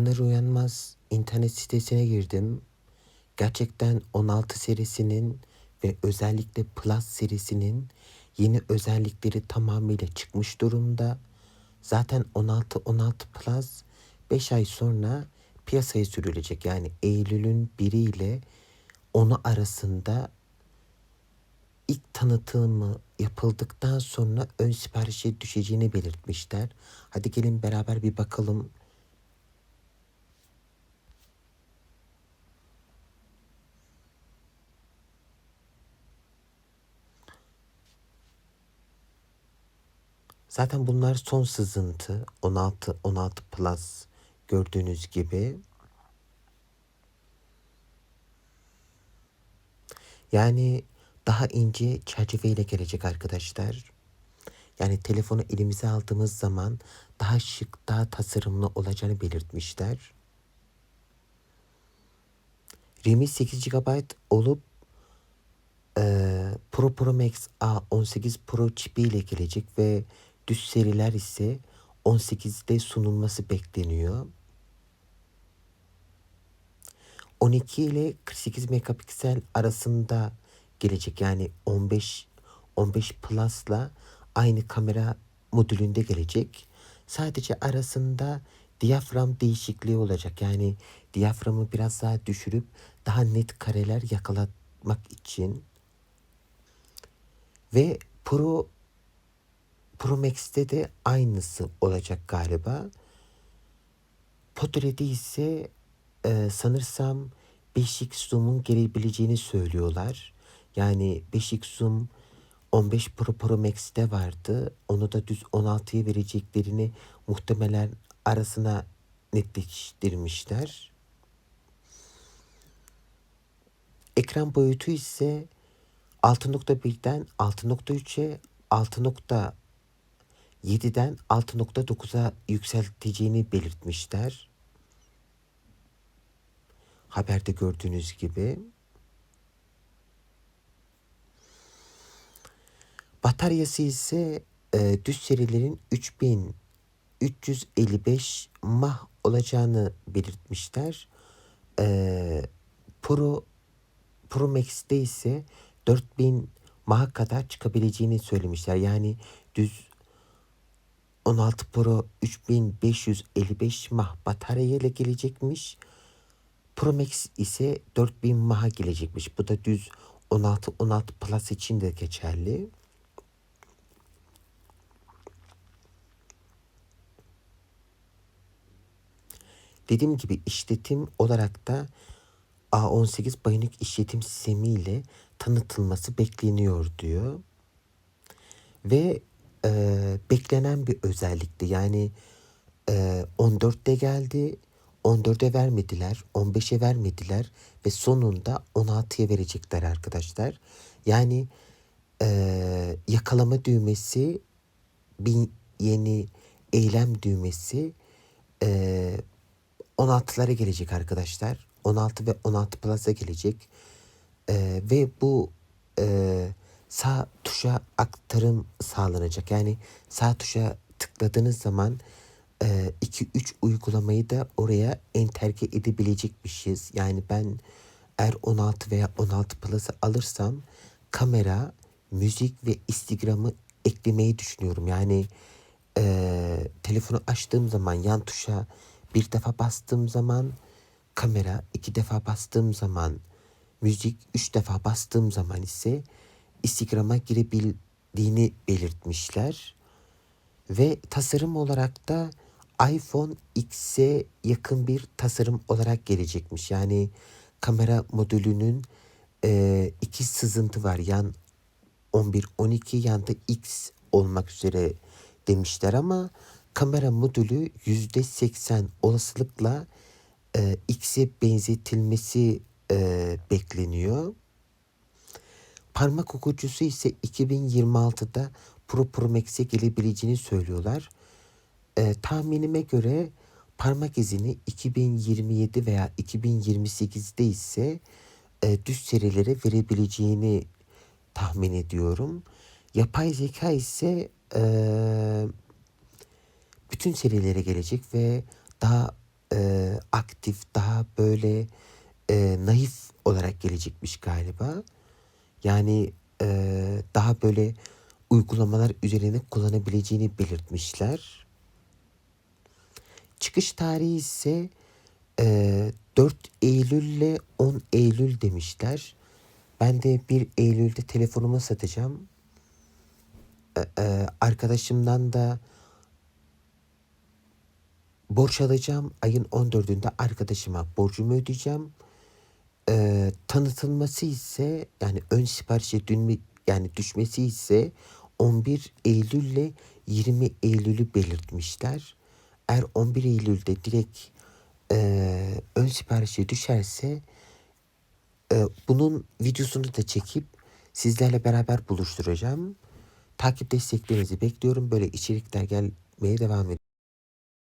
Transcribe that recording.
Uyanır uyanmaz internet sitesine girdim. Gerçekten 16 serisinin ve özellikle Plus serisinin yeni özellikleri tamamıyla çıkmış durumda. Zaten 16 16 Plus 5 ay sonra piyasaya sürülecek. Yani Eylül'ün 1 ile 10'u arasında ilk tanıtımı yapıldıktan sonra ön siparişe düşeceğini belirtmişler. Hadi gelin beraber bir bakalım. Zaten bunlar son sızıntı. 16 16 Plus gördüğünüz gibi. Yani daha ince çerçeveyle gelecek arkadaşlar. Yani telefonu elimize aldığımız zaman daha şık, daha tasarımlı olacağını belirtmişler. RAM'i 8 GB olup e, Pro Pro Max A18 Pro çipi ile gelecek ve düz seriler ise 18'de sunulması bekleniyor. 12 ile 48 megapiksel arasında gelecek. Yani 15 15 Plus'la aynı kamera modülünde gelecek. Sadece arasında diyafram değişikliği olacak. Yani diyaframı biraz daha düşürüp daha net kareler yakalatmak için ve Pro Pro Max'te de aynısı olacak galiba. Podre'de ise e, sanırsam 5x zoom'un gelebileceğini söylüyorlar. Yani 5x zoom 15 Pro Pro Max'te vardı. Onu da düz 16'ya vereceklerini muhtemelen arasına netleştirmişler. Ekran boyutu ise 6.1'den 6.3'e 6.7'den 6.9'a yükselteceğini belirtmişler. Haberde gördüğünüz gibi. Bataryası ise e, düz serilerin 3355 mah olacağını belirtmişler. E, Pro Pro Max'te ise 4000 mah kadar çıkabileceğini söylemişler. Yani düz 16 Pro 3555 mah batarya ile gelecekmiş. Pro Max ise 4000 mah gelecekmiş. Bu da düz 16 16 Plus için de geçerli. Dediğim gibi işletim olarak da A18 Bionic işletim sistemi ile tanıtılması bekleniyor diyor. Ve e, beklenen bir özellikti. Yani e, 14'te geldi, 14'e vermediler, 15'e vermediler ve sonunda 16'ya verecekler arkadaşlar. Yani e, yakalama düğmesi, bir yeni eylem düğmesi e, 16'lara gelecek arkadaşlar. 16 ve 16 Plus'a gelecek. Ee, ve bu e, sağ tuşa aktarım sağlanacak. Yani sağ tuşa tıkladığınız zaman 2-3 e, uygulamayı da oraya enterge edebilecekmişiz. Yani ben eğer 16 veya 16 Plus'ı alırsam kamera, müzik ve Instagram'ı eklemeyi düşünüyorum. Yani e, telefonu açtığım zaman yan tuşa bir defa bastığım zaman kamera, iki defa bastığım zaman müzik, üç defa bastığım zaman ise Instagram'a girebildiğini belirtmişler. Ve tasarım olarak da iPhone X'e yakın bir tasarım olarak gelecekmiş. Yani kamera modülünün e, iki sızıntı var. Yan 11-12 yanda X olmak üzere demişler ama kamera modülü yüzde seksen olasılıkla e, X'e benzetilmesi e, bekleniyor. Parmak okuyucusu ise 2026'da Pro Pro Max'e gelebileceğini söylüyorlar. E, tahminime göre parmak izini 2027 veya 2028'de ise e, düz serilere verebileceğini tahmin ediyorum. Yapay zeka ise e, bütün serilere gelecek ve daha e, aktif, daha böyle e, naif olarak gelecekmiş galiba. Yani e, daha böyle uygulamalar üzerine kullanabileceğini belirtmişler. Çıkış tarihi ise e, 4 Eylül ile 10 Eylül demişler. Ben de 1 Eylül'de telefonumu satacağım. E, e, arkadaşımdan da borç alacağım. Ayın 14'ünde arkadaşıma borcumu ödeyeceğim. Ee, tanıtılması ise yani ön siparişe dönme, yani düşmesi ise 11 Eylül ile 20 Eylül'ü belirtmişler. Eğer 11 Eylül'de direkt e, ön siparişe düşerse e, bunun videosunu da çekip sizlerle beraber buluşturacağım. Takip desteklerinizi bekliyorum. Böyle içerikler gelmeye devam ediyor.